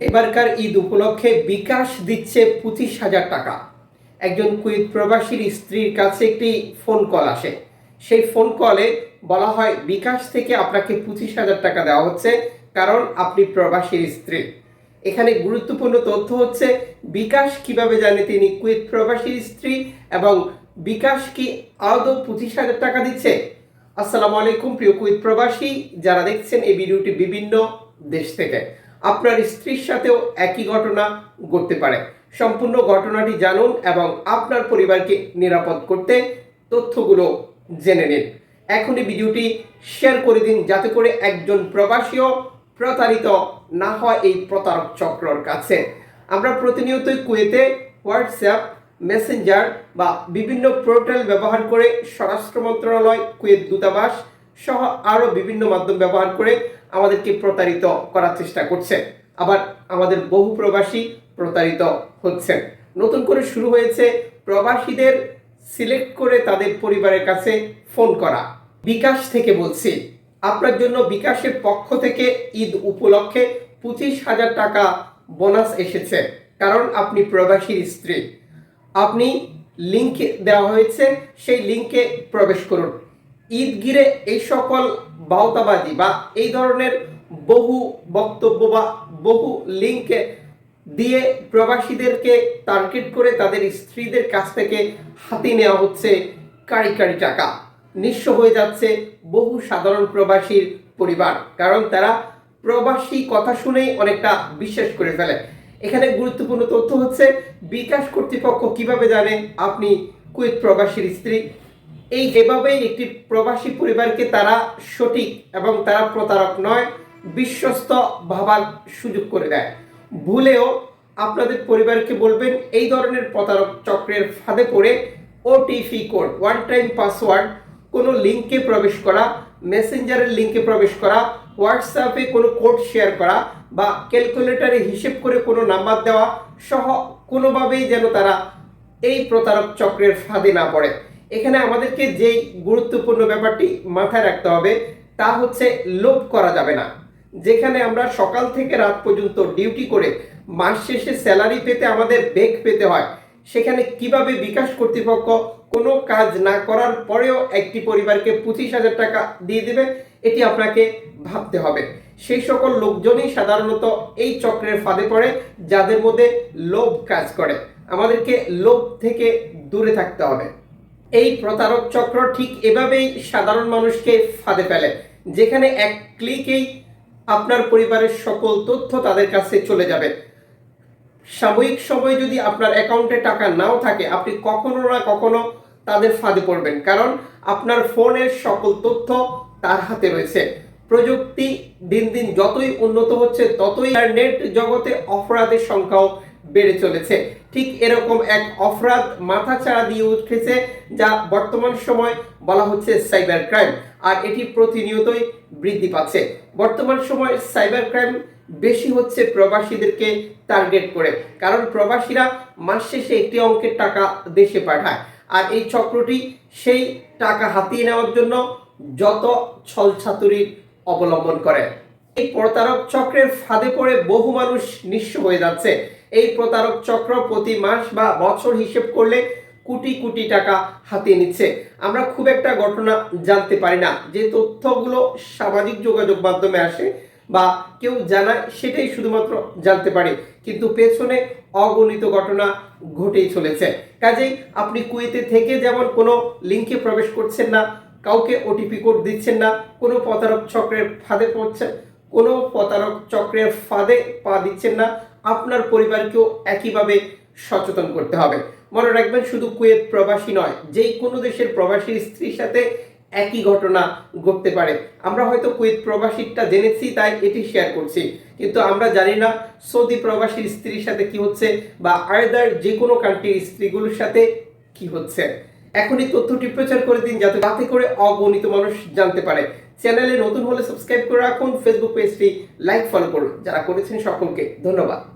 এবারকার ঈদ উপলক্ষে বিকাশ দিচ্ছে পঁচিশ হাজার টাকা। একজন কুয়েত প্রবাসীর স্ত্রীর কাছে একটি ফোন কল আসে। সেই ফোন কলে বলা হয়, বিকাশ থেকে আপনাকে পঁচিশ হাজার টাকা দেওয়া হচ্ছে কারণ আপনি প্রবাসীর স্ত্রী। এখানে গুরুত্বপূর্ণ তথ্য হচ্ছে, বিকাশ কীভাবে জানে তিনি কুয়েত প্রবাসীর স্ত্রী এবং বিকাশ কি আদৌ পঁচিশ হাজার টাকা দিচ্ছে? আসসালামু আলাইকুম প্রিয় কুয়েত প্রবাসী, যারা দেখছেন এই ভিডিওটি বিভিন্ন দেশ থেকে। আপনার স্ত্রীর সাথেও একই ঘটনা ঘটতে পারে। সম্পূর্ণ ঘটনাটি জানুন এবং আপনার পরিবারকে নিরাপদ করতে তথ্যগুলো জেনে নিন। এখনই ভিডিওটি শেয়ার করে দিন যাতে করে একজন প্রবাসীও প্রতারিত না হয় এই প্রতারক চক্রর কাছে। আমরা প্রতিনিয়তই কুয়েতে, হোয়াটসঅ্যাপ, মেসেঞ্জার বা বিভিন্ন পোর্টাল ব্যবহার করে স্বরাষ্ট্র মন্ত্রণালয়, কুয়েত দূতাবাস সহ আরও বিভিন্ন মাধ্যম ব্যবহার করে আমাদেরকে প্রতারিত করার চেষ্টা করছে আবার আমাদের বহু প্রবাসী প্রতারিত হচ্ছেন। নতুন করে শুরু হয়েছে প্রবাসীদের সিলেক্ট করে তাদের পরিবারের কাছে ফোন করা। বিকাশ থেকে বলছি, আপনার জন্য বিকাশের পক্ষ থেকে ঈদ উপলক্ষে পঁচিশ হাজার টাকা বোনাস এসেছে। কারণ আপনি প্রবাসীর স্ত্রী। আপনি লিঙ্ক দেওয়া হয়েছে, সেই লিঙ্কে প্রবেশ করুন। ঈদ ঘিরে এই সকল বাউতাবাজি বা এই ধরনের বহু বক্তব্য বা বহু লিঙ্কে দিয়ে প্রবাসীদেরকে টার্গেট করে তাদের স্ত্রীদের কাছ থেকে হাতে নেওয়া হচ্ছে কারি কারি টাকা। নিঃস্ব হয়ে যাচ্ছে বহু সাধারণ প্রবাসীর পরিবার, কারণ তারা প্রবাসী কথা শুনেই অনেকটা বিশ্বাস করে ফেলে। এখানে গুরুত্বপূর্ণ তথ্য হচ্ছে, বিকাশ কর্তৃপক্ষ কীভাবে জানে আপনি কুয়েত প্রবাসীর স্ত্রী? এই এভাবেই একটি প্রবাসী পরিবারকে তারা সঠিক এবং তারা প্রতারক নয়, বিশ্বস্ত ভাবার সুযোগ করে দেয়। ভুলেও আপনাদের পরিবারকে বলবেন, এই ধরনের প্রতারক চক্রের ফাঁদে পড়ে OTP code one time password কোনো লিঙ্কে প্রবেশ করা, মেসেঞ্জারের লিঙ্কে প্রবেশ করা হোয়াটসঅ্যাপে কোনো কোড শেয়ার করা বা ক্যালকুলেটরে হিসেব করে কোনো নাম্বার দেওয়া সহ কোনোভাবেই যেন তারা এই প্রতারক চক্রের ফাঁদে না পড়ে। এখানে আমাদেরকে যেই গুরুত্বপূর্ণ ব্যাপারটি মাথায় রাখতে হবে, তা হচ্ছে লোভ করা যাবে না। যেখানে আমরা সকাল থেকে রাত পর্যন্ত ডিউটি করে মাস শেষে স্যালারি পেতে আমাদের বেগ পেতে হয়, সেখানে কীভাবে বিকাশ কর্তৃপক্ষ কোনো কাজ না করার পরেও একটি পরিবারকে পঁচিশ হাজার টাকা দিয়ে দেবে, এটি আপনাকে ভাবতে হবে। সেই সকল লোকজনই সাধারণত এই চক্রের ফাঁদে পড়ে, যাদের মধ্যে লোভ কাজ করে। আমাদেরকে লোভ থেকে দূরে থাকতে হবে। এই প্রতারক চক্র ঠিক এভাবেই সাধারণ মানুষকে ফাঁদে ফেলে। যেখানে এক ক্লিকেই আপনার পরিবারের সকল তথ্য তাদের কাছে চলে যাবে। সাময়িক সময় যদি আপনার অ্যাকাউন্টে টাকা নাও থাকে, আপনি কখনো না কখনো তাদের ফাঁদে পড়বেন। কারণ আপনার ফোনের সকল তথ্য তার হাতে রয়েছে। প্রযুক্তি দিন দিন যতই উন্নত হচ্ছে, ততই নেট জগতে অপরাধের সংখ্যাও বেড়ে চলেছে। ঠিক এরকম এক অপরাধ মাথা চাড়া দিয়ে উঠেছে যা বর্তমান সময় বলা হচ্ছে সাইবার ক্রাইম। আর এটি প্রতিনিয়তই বৃদ্ধি পাচ্ছে। বর্তমান সময় সাইবার ক্রাইম বেশি হচ্ছে প্রবাসীদেরকে টার্গেট করে। কারণ প্রবাসীরা মাস শেষে একটি অঙ্কের টাকা দেশে পাঠায়। আর এই চক্রটি সেই টাকা হাতিয়ে নেওয়ার জন্য যত ছলছাতুরির অবলম্বন করে। এই প্রতারক চক্রের ফাঁদে পড়ে বহু মানুষ নিঃস্ব হয়ে যাচ্ছে। এই প্রতারক চক্র প্রতি মাস বা বছর হিসেব করলে কোটি কোটি টাকা হাতিয়ে নিচ্ছে। আমরা খুব একটা ঘটনা জানতে পারি না। যে তথ্যগুলো সামাজিক যোগাযোগ মাধ্যমে আসে বা কেউ জানায় সেটাই শুধুমাত্র জানতে পারি। কিন্তু পেছনে অগণিত ঘটনা ঘটেই চলেছে। কাজেই আপনি কুয়েতে থেকে যেমন কোনো লিঙ্কে প্রবেশ করছেন না, কাউকে ওটিপি কোড দিচ্ছেন না, কোনো প্রতারক চক্রের ফাঁদে পড়ছেন, কোনো প্রতারক চক্রের ফাঁদে পা দিচ্ছেন না আপনার পরিবারকেও একইভাবে সচেতন করতে হবে। মনে রাখবেন, শুধু কুয়েত প্রবাসী নয়, যেই কোনো দেশের প্রবাসীর স্ত্রীর সাথে একই ঘটনা ঘটতে পারে। আমরা হয়তো কুয়েত প্রবাসীটা জেনেছি, তাই এটি শেয়ার করছি। কিন্তু আমরা জানি না সৌদি প্রবাসীর স্ত্রীর সাথে কি হচ্ছে বা আয়দার যে কোনো কান্ট্রির স্ত্রীগুলোর সাথে কি হচ্ছে। এখনই তথ্যটি প্রচার করে দিন, যাতে তাতে করে অগণিত মানুষ জানতে পারে। চ্যানেলে নতুন হলে সাবস্ক্রাইব করে রাখুন ফেসবুক পেজটি লাইক ফলো করুন। যারা করেছেন সকলকে ধন্যবাদ।